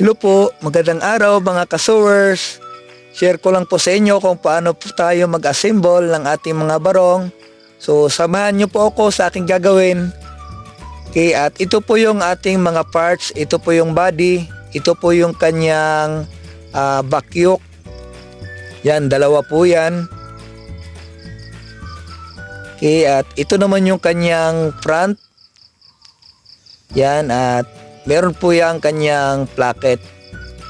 Hello po, magandang araw mga kasowers. Share ko lang po sa inyo kung paano po tayo mag-assemble ng ating mga barong. So samahan niyo po ako sa aking gagawin. Okay, at ito po yung ating mga parts. Ito po yung body. Ito po yung kanyang uh, back yoke. Yan, dalawa po yan. Okay, at ito naman yung kanyang front. Yan, at meron po yung kanyang placket.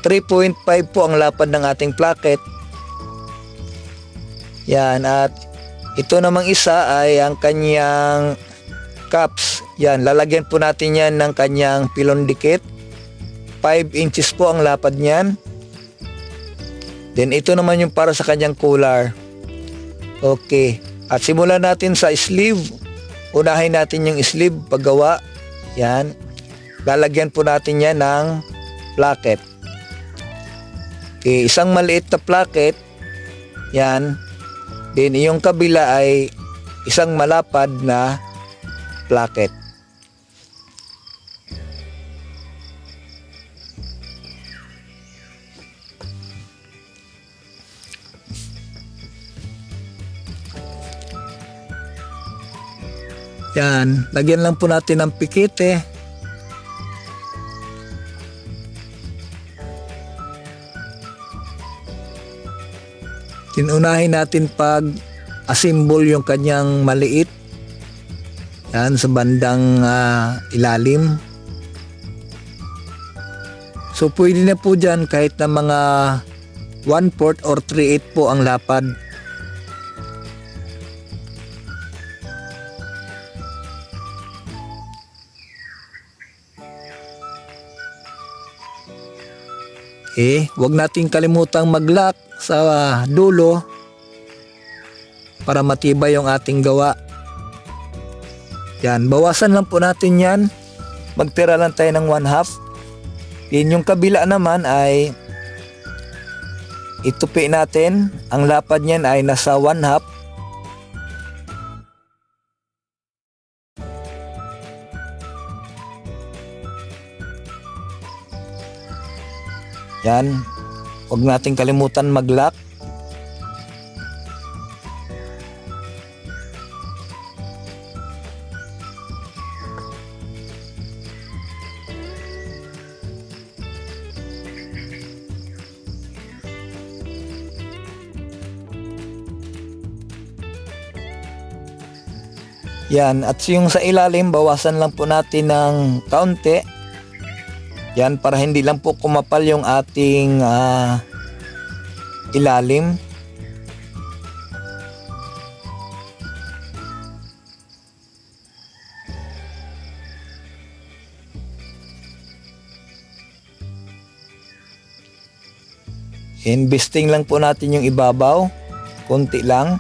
3.5 po ang lapad ng ating placket. Yan, at ito namang isa ay ang kanyang caps. Yan, lalagyan po natin yan ng kanyang pilon dikit. 5 inches po ang lapad niyan. Then ito naman yung para sa kanyang cooler. Okay. At simulan natin sa sleeve. Unahin natin yung sleeve paggawa. Yan. Lalagyan po natin yan ng placket. Okay, isang maliit na placket. Yan. Then yung kabila ay isang malapad na placket. Yan, lagyan lang po natin ng pikite. Tinunahin natin pag assemble yung kanyang maliit. Yan, sa bandang uh, ilalim. So pwede na po dyan kahit na mga 1-4 or 3-8 po ang lapad. Eh wag nating kalimutang mag-lock sa uh, dulo para matibay yung ating gawa. Yan, bawasan lang po natin yan. Magtira lang tayo ng 1 half. Yan yung kabila naman ay itupi natin. Ang lapad niyan ay nasa 1 half. Yan. Huwag nating kalimutan mag-lock. Yan, at yung sa ilalim, bawasan lang po natin ng kaunti yan para hindi lang po kumapal yung ating uh, ilalim. Investing lang po natin yung ibabaw. Kunti lang.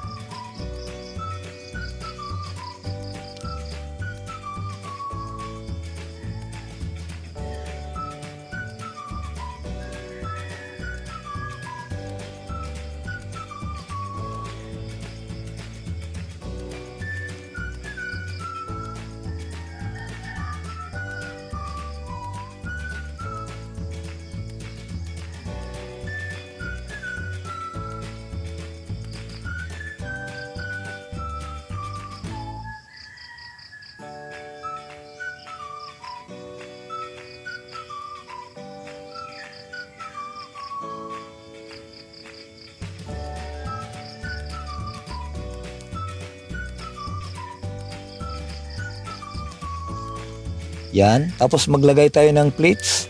Yan. Tapos maglagay tayo ng plates.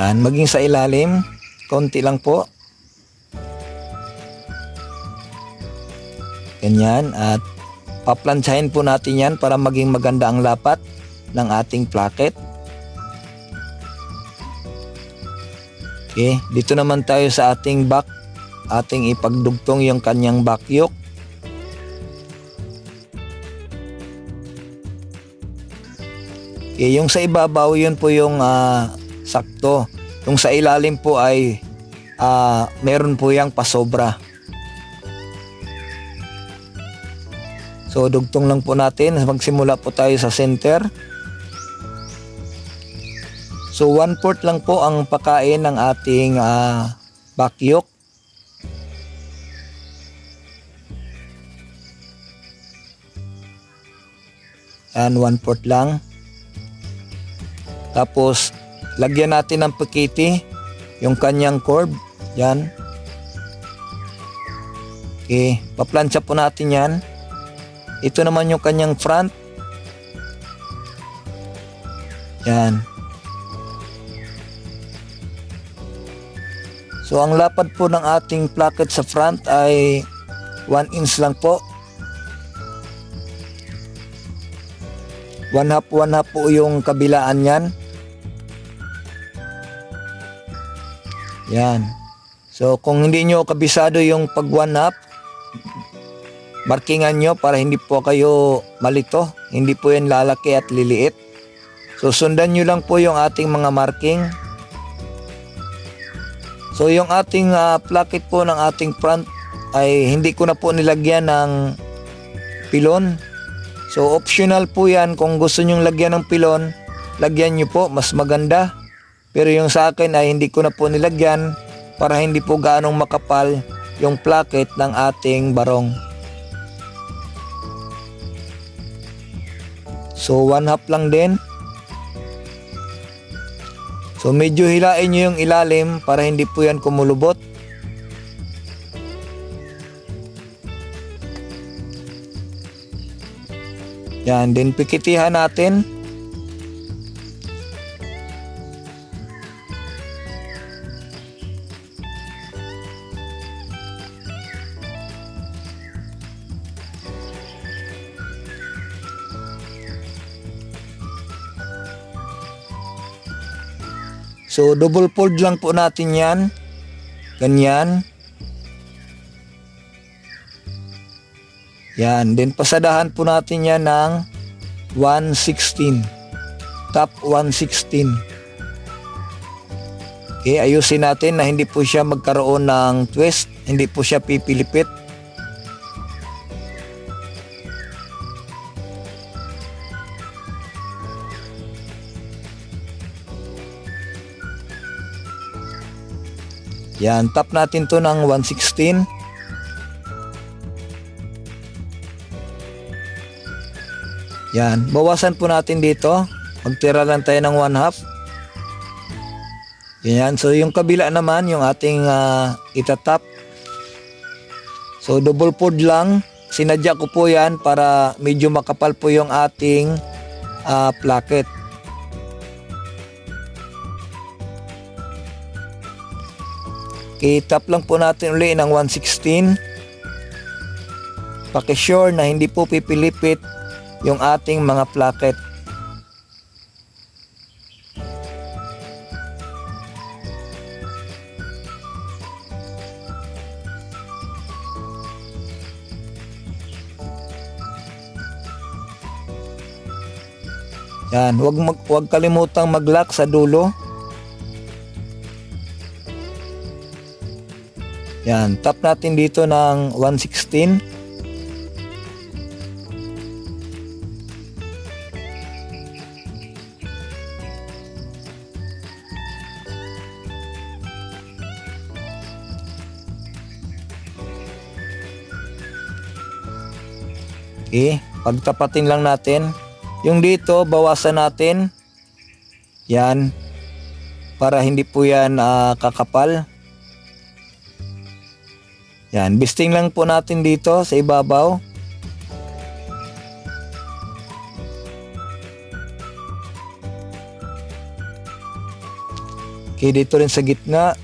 Yan. Maging sa ilalim. Konti lang po. Ganyan. At paplansyahin po natin yan para maging maganda ang lapat ng ating placket. Okay. Dito naman tayo sa ating back. Ating ipagdugtong yung kanyang back yoke. Okay, yung sa ibabaw yun po yung uh, sakto. Yung sa ilalim po ay uh, meron po yung pasobra. So dugtong lang po natin. Magsimula po tayo sa center. So 1 fourth lang po ang pakain ng ating ah, bakyok. Yan, 1 fourth lang. Tapos, lagyan natin ng pakiti, yung kanyang curve. Yan. Okay, paplansya po natin yan. Ito naman yung kanyang front. Yan. So ang lapad po ng ating placket sa front ay 1 inch lang po. 1 half 1 half po yung kabilaan niyan. Yan. So kung hindi nyo kabisado yung pag 1 half, markingan nyo para hindi po kayo malito. Hindi po yan lalaki at liliit. So sundan nyo lang po yung ating mga marking. So yung ating uh, placket po ng ating front ay hindi ko na po nilagyan ng pilon. So optional po yan kung gusto nyong lagyan ng pilon, lagyan nyo po mas maganda. Pero yung sa akin ay hindi ko na po nilagyan para hindi po gaanong makapal yung placket ng ating barong. So one half lang din. So medyo hilain nyo yung ilalim para hindi po yan kumulubot. Yan, din pikitihan natin. So double fold lang po natin yan. Ganyan. Yan. Then pasadahan po natin yan ng 116. Top 116. Okay, ayusin natin na hindi po siya magkaroon ng twist. Hindi po siya pipilipit. Yan, tap natin to ng 116. Yan, bawasan po natin dito. Magtira lang tayo ng 1 half. Yan, so yung kabila naman, yung ating uh, itatap. So double fold lang. Sinadya ko po yan para medyo makapal po yung ating uh, placket. I-tap lang po natin uli ng 116. Pakisure na hindi po pipilipit yung ating mga placket. Yan, wag mag, wag kalimutang mag-lock sa dulo. Yan, tap natin dito ng 116. Okay, pagtapatin lang natin. Yung dito, bawasan natin. Yan. Para hindi po yan uh, kakapal. Yan, bisting lang po natin dito sa ibabaw. Okay, dito rin sa gitna.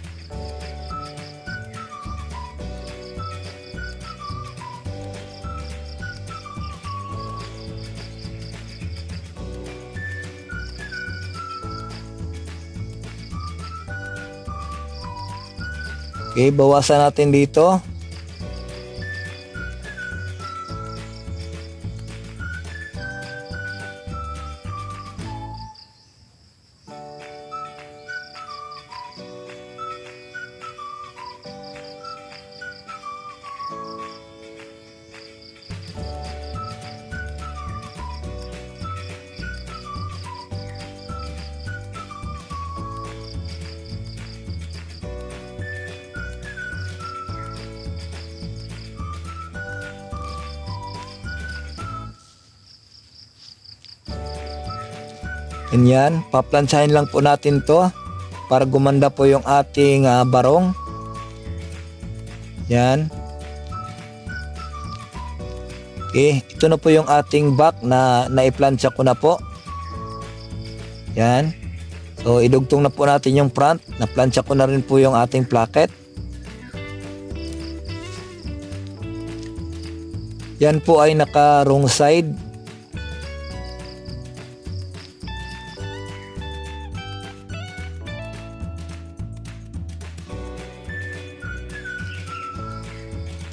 Okay, bawasan natin dito. Ganyan, paplansyahin lang po natin to para gumanda po yung ating ah, barong. Yan. Okay, ito na po yung ating back na naiplansya ko na po. Yan. So, idugtong na po natin yung front. Naplansya ko na rin po yung ating placket. Yan po ay naka wrong side.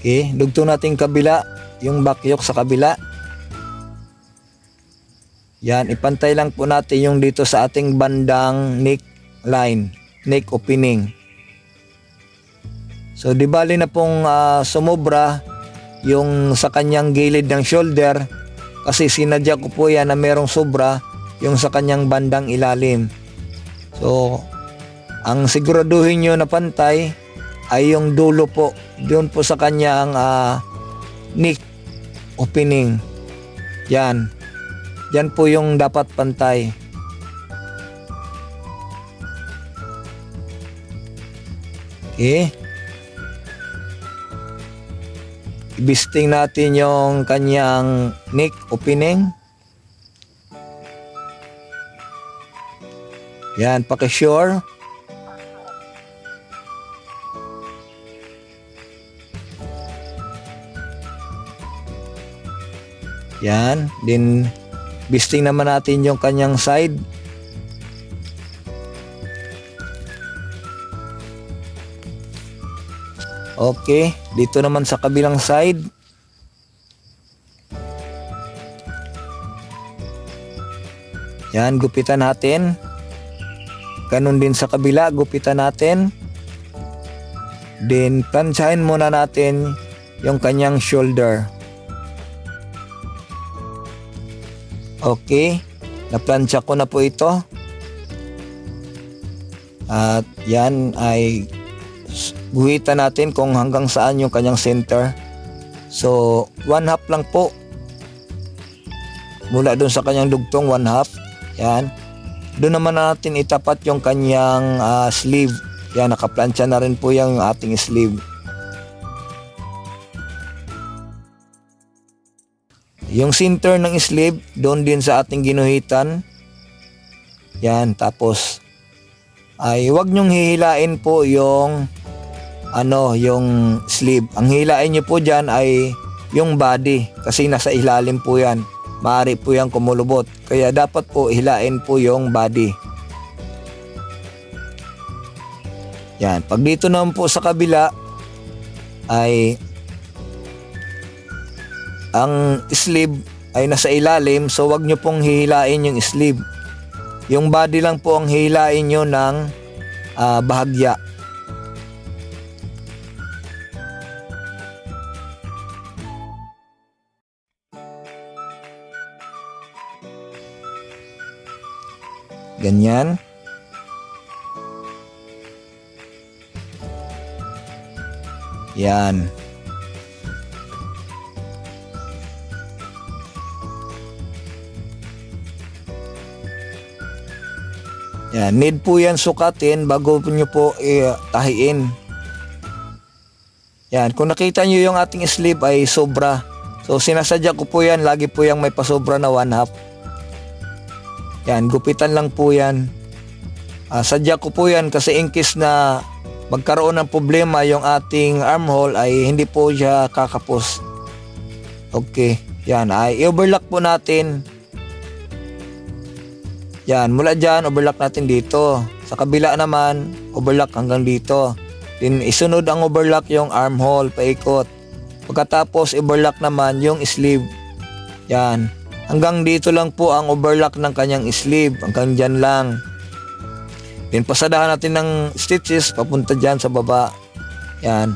Okay, dugtong natin kabila, yung bakyok sa kabila. Yan, ipantay lang po natin yung dito sa ating bandang neck line, neck opening. So, di bali na pong ah, sumobra yung sa kanyang gilid ng shoulder kasi sinadya ko po yan na merong sobra yung sa kanyang bandang ilalim. So, ang siguraduhin nyo na pantay ay yung dulo po doon po sa kanyang ah, neck opening. Yan. Yan po yung dapat pantay. Okay. Ibisting natin yung kanyang neck opening. Yan, paki-sure. Yan, din bisting naman natin yung kanyang side. Okay, dito naman sa kabilang side. Yan, gupitan natin. Ganun din sa kabila, gupitan natin. Then, plansyahin muna natin yung kanyang shoulder. Okay, naplansya ko na po ito. At yan ay guhitan natin kung hanggang saan yung kanyang center. So, one half lang po. Mula doon sa kanyang dugtong, one half. Yan. Doon naman natin itapat yung kanyang ah, sleeve. Yan, nakaplansya na rin po yung ating sleeve. Yung center ng sleeve, doon din sa ating ginuhitan. Yan, tapos ay wag nyong hihilain po yung ano, yung sleeve. Ang hilain nyo po dyan ay yung body kasi nasa ilalim po yan. Maaari po yan kumulubot. Kaya dapat po hilain po yung body. Yan. Pag dito naman po sa kabila ay ang sleeve ay nasa ilalim so wag nyo pong hihilain yung sleeve. Yung body lang po ang hihilain nyo ng ah, bahagya. Ganyan. Yan. Yan, need po yan sukatin bago nyo po eh, tahiin. Yan, kung nakita nyo yung ating sleeve ay sobra. So sinasadya ko po yan, lagi po yung may pasobra na one half. Yan, gupitan lang po yan. Ah, sadya ko po yan kasi in case na magkaroon ng problema yung ating armhole ay hindi po siya kakapos. Okay, yan ay i-overlock po natin. Yan, mula dyan, overlock natin dito. Sa kabila naman, overlock hanggang dito. Then isunod ang overlock yung armhole, paikot. Pagkatapos, overlock naman yung sleeve. Yan. Hanggang dito lang po ang overlock ng kanyang sleeve. Hanggang dyan lang. Then pasadahan natin ng stitches papunta dyan sa baba. Yan.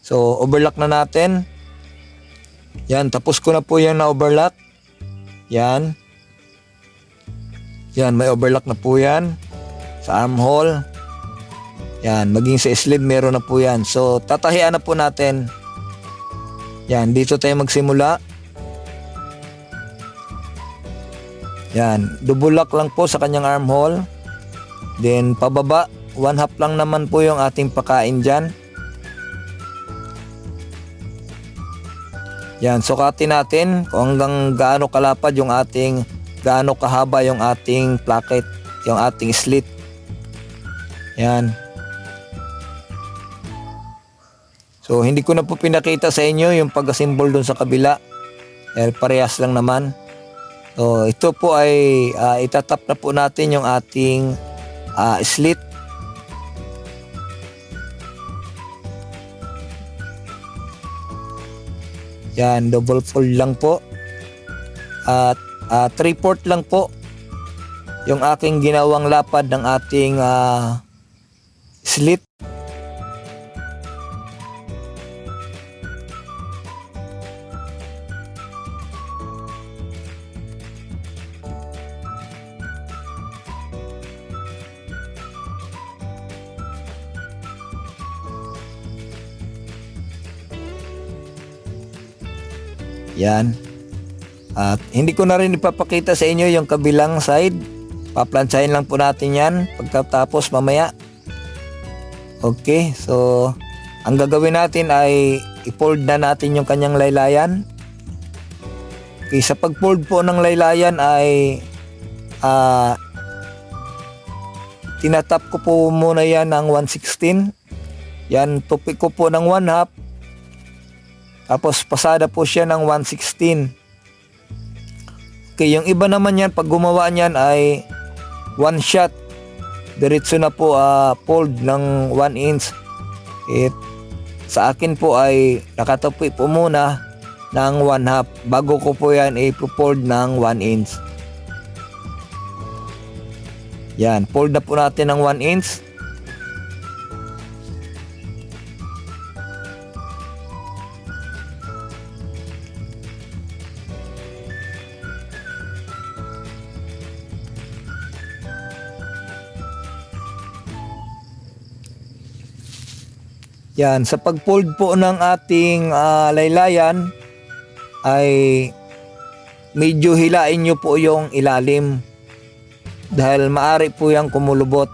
So, overlock na natin. Yan, tapos ko na po yan na overlock. Yan. Yan, may overlock na po yan. Sa armhole. Yan, maging sa sleeve meron na po yan. So, tatahian na po natin. Yan, dito tayo magsimula. Yan, double lock lang po sa kanyang armhole. Then pababa, one half lang naman po yung ating pakain dyan. Yan, sukatin natin kung hanggang gaano kalapad yung ating, gaano kahaba yung ating placket, yung ating slit. Yan. So, hindi ko na po pinakita sa inyo yung pag-assemble dun sa kabila. Dahil parehas lang naman. So, ito po ay ah, itatap na po natin yung ating ah, slit. Yan, double fold lang po. At ah, three port lang po yung aking ginawang lapad ng ating ah, slit. Yan. At hindi ko na rin ipapakita sa inyo yung kabilang side. Paplansahin lang po natin yan pagkatapos mamaya. Okay, so ang gagawin natin ay i-fold na natin yung kanyang laylayan. Okay, sa pag-fold po ng laylayan ay ah tinatap ko po muna yan ng 116. Yan, tupik ko po ng 1 half tapos pasada po siya ng 116. Okay, yung iba naman yan, pag gumawa niyan ay one shot. Diretso na po ah, fold ng 1 inch. It, sa akin po ay nakatapi po muna ng 1 half. Bago ko po yan i-fold ng 1 inch. Yan, fold na po natin ng 1 inch. Yan, sa pag-fold po ng ating ah, laylayan ay medyo hilain nyo po yung ilalim dahil maari po yung kumulubot.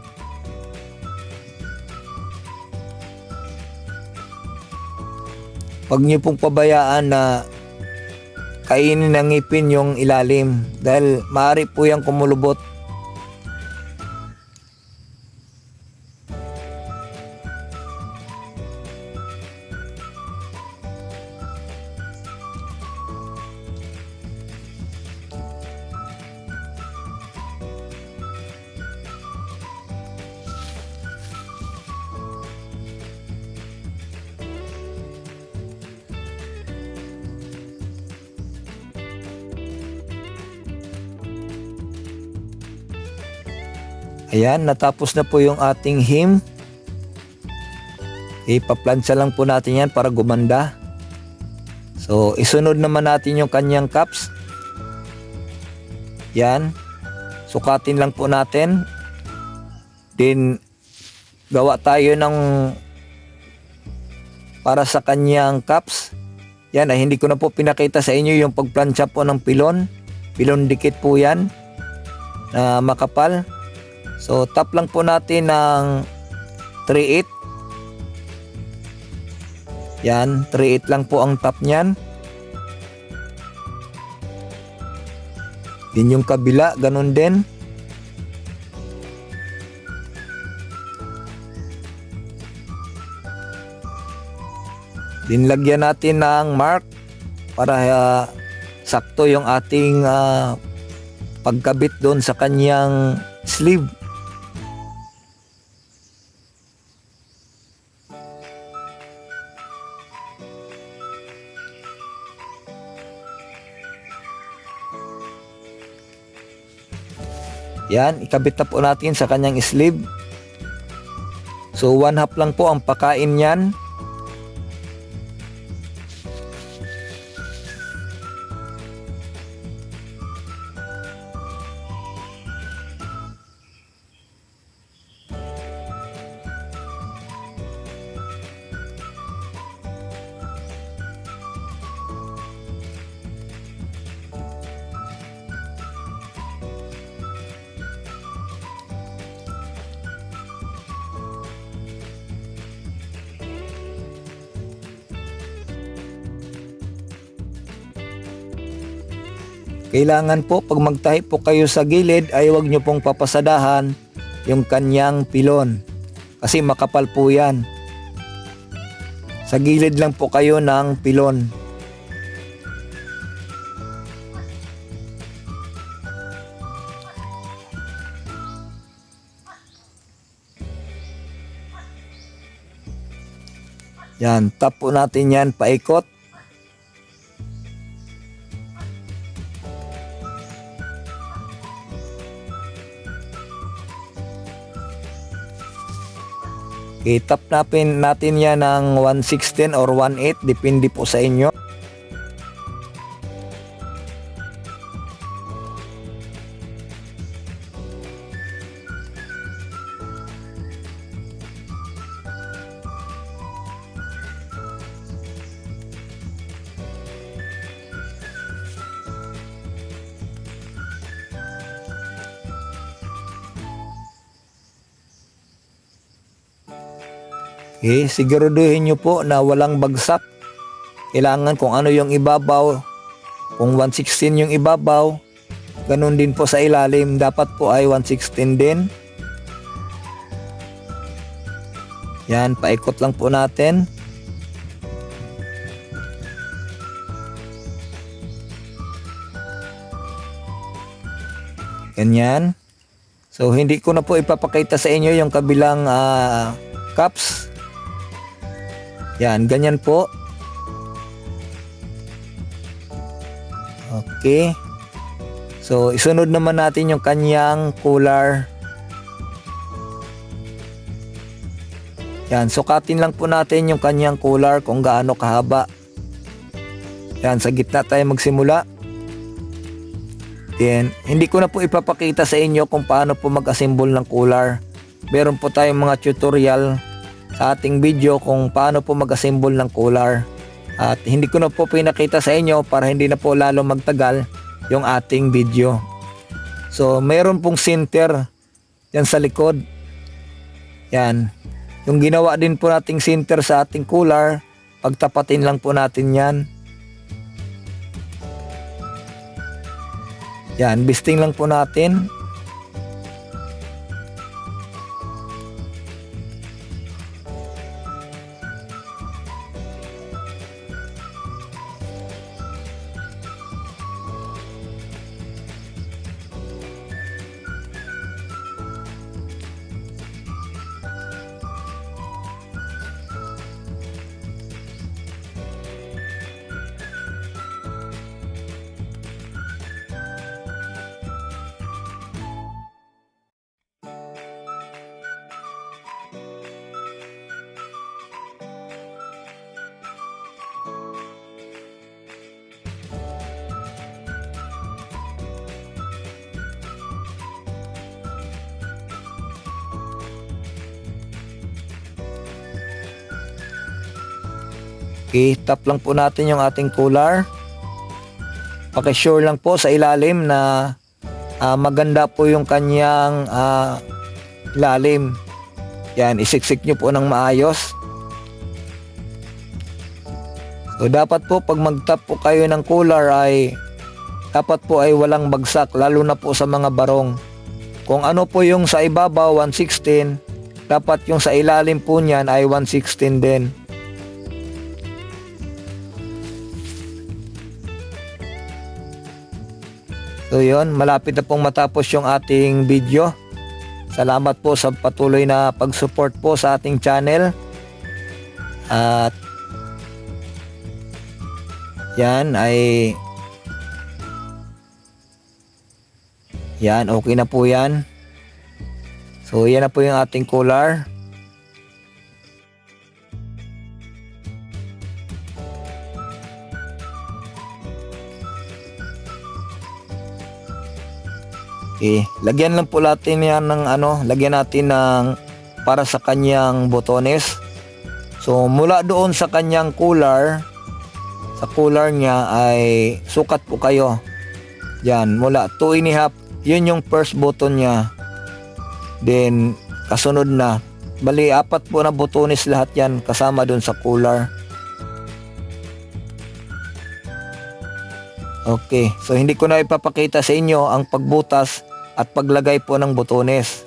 Huwag nyo pong pabayaan na kainin ng ngipin yung ilalim dahil maari po yung kumulubot. Ayan, natapos na po yung ating him. Ipaplansya lang po natin yan para gumanda. So, isunod naman natin yung kanyang cups. Yan. Sukatin lang po natin. Then, gawa tayo ng para sa kanyang cups. Yan, ay hindi ko na po pinakita sa inyo yung pagplansya po ng pilon. Pilon dikit po yan na makapal. So, tap lang po natin ng 3.8. Yan, 3.8 lang po ang tap niyan. Din yung kabila, ganun din. Dinlagyan natin ng mark para ah, sakto yung ating ah, pagkabit doon sa kanyang sleeve. Yan, ikabit na po natin sa kanyang sleeve. So, one half lang po ang pakain niyan. Kailangan po pag magtahi po kayo sa gilid ay huwag nyo pong papasadahan yung kanyang pilon. Kasi makapal po yan. Sa gilid lang po kayo ng pilon. Yan, tap po natin yan paikot. I-tap natin, natin yan ng 116 or 18, depende po sa inyo. Okay, siguraduhin nyo po na walang bagsak. Kailangan kung ano yung ibabaw, kung 116 yung ibabaw, ganun din po sa ilalim, dapat po ay 116 din. Yan, paikot lang po natin. Ganyan. So, hindi ko na po ipapakita sa inyo yung kabilang ah, cups. Yan, ganyan po. Okay. So, isunod naman natin yung kanyang cooler. Yan, sukatin lang po natin yung kanyang cooler kung gaano kahaba. Yan, sa gitna tayo magsimula. Then, hindi ko na po ipapakita sa inyo kung paano po mag-assemble ng cooler. Meron po tayong mga tutorial sa ating video kung paano po mag-assemble ng cooler. At hindi ko na po pinakita sa inyo para hindi na po lalo magtagal yung ating video. So, mayroon pong center yan sa likod. Yan. Yung ginawa din po nating center sa ating cooler, pagtapatin lang po natin yan. Yan, bisting lang po natin. Okay, tap lang po natin yung ating cooler. Pakisure lang po sa ilalim na ah, maganda po yung kanyang ah, ilalim. Yan, isiksik nyo po ng maayos. So dapat po pag mag-tap po kayo ng cooler ay dapat po ay walang bagsak lalo na po sa mga barong. Kung ano po yung sa ibabaw 116, dapat yung sa ilalim po niyan ay 116 din. So yun, malapit na pong matapos yung ating video. Salamat po sa patuloy na pag-support po sa ating channel. At yan ay yan, okay na po yan. So yan na po yung ating cooler. Okay, lagyan lang po natin yan ng ano, lagyan natin ng para sa kanyang botones. So mula doon sa kanyang cooler, sa cooler niya ay sukat po kayo. Yan, mula 2 and a half, yun yung first button niya. Then, kasunod na. Bali, apat po na botones lahat yan kasama doon sa cooler. Okay, so hindi ko na ipapakita sa inyo ang pagbutas at paglagay po ng botones.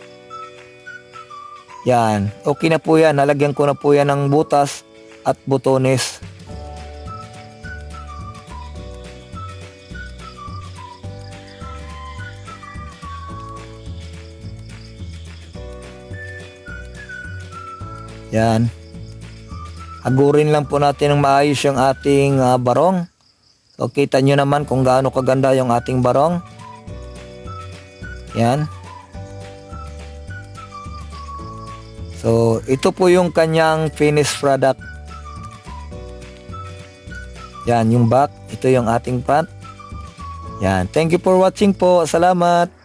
Yan, okay na po yan. Nalagyan ko na po yan ng butas at botones. Yan. Agurin lang po natin ng maayos yung ating ah, barong. So kita nyo naman kung gaano kaganda yung ating barong. Yan. So ito po yung kanyang finished product. Yan yung back. Ito yung ating front. Yan. Thank you for watching po. Salamat.